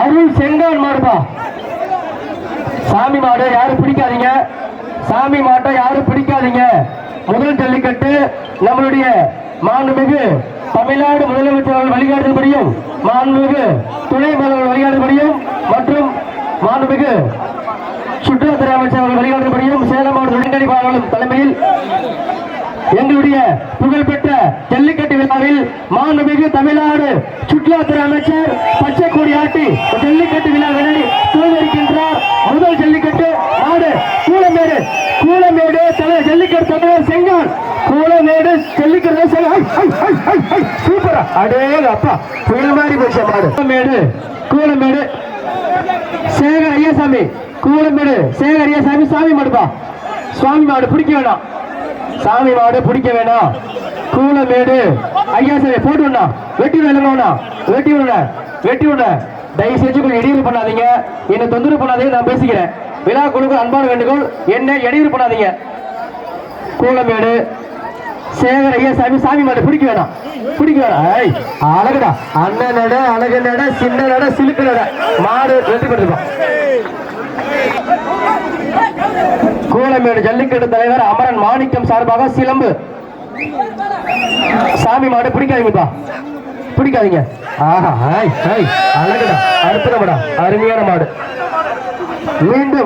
அருள் செங்கான் மாடுப்பா சாமி மாடு யாரும் பிடிக்காதீங்க. சாமி மாட்டை யாரும் பிடிக்காதீங்க. முதல் ஜல்லிக்கட்டு நம்மளுடைய மாண்புமிகு தமிழ்நாடு முதலமைச்சர் வழிகாட்டுபடியும் மாண்புமிகு துணை முதல்வர் வழிகாட்டுபடியும் மற்றும் மாண்புமிகு சுற்றுலாத்துறை அமைச்சர் அவர்கள் வழிகாட்டுபடியும் சேலம் மாவட்ட துணைக்கணிப்பாளர்களும் தலைமையில் எங்களுடைய புகழ்பெற்ற ஜல்லிக்கட்டு விழாவில் மாண்புமிகு தமிழ்நாடு சுற்றுலாத்துறை அமைச்சர் பச்சை கொடி ஆட்டி ஜல்லிக்கட்டு விழாவினை தோல்விருக்கின்றார் முதல் ஜல்லிக்கட்டு நாடு கூலமேடு. கூலமேடு தலை ஜல்லிக்கட்டு தலைவர் செங்கான். கூலமேடு ஜல்லிக்கட்டு சூப்பரா. அடே அப்பா புயல் மாதிரி போச்சு மாடு. கூலமேடு கூலமேடு. சேகர் ஐயாசாமி கூலமேடு. சேகர் ஐயாசாமி சாமி மாடுப்பா. சுவாமி மாடு பிடிக்க வேணாம். சாமி மாடு பிடிக்க வேணாம். கூலமேடு. ஐயா சரி போட்டு விடா வெட்டி விடணும்னா வெட்டி விட வெட்டி விட தயவு செஞ்சு கொஞ்சம் இடையூறு பண்ணாதீங்க. என்னை தொந்தரவு பண்ணாதீங்க நான் பேசிக்கிறேன். விழா குழுக்கு அன்பான வேண்டுகோள் என்ன இடையூறு பண்ணாதீங்க. கூலமேடு. சேகர் ஐயா சாமி சாமி மாட்டு பிடிக்க வேணாம். பிடிக்க வேணாம். ஐய் அழகுடா. அண்ணன் நட அழகு நட சின்ன நட சிலுக்கு நட. மாடு வெற்றி பெற்றுப்பான் கூலமேடு ஜல்லிக்கட்டு தலைவர் அமரன் மாணிக்கம் சார்பாக சிலம்பு. சாமி மாடு பிடிக்காதீங்கப்பா பிடிக்காதீங்க. ஆஹா ஹாய் ஹாய். அழகுடா அற்புதமடா அருமையான மாடு. மீண்டும்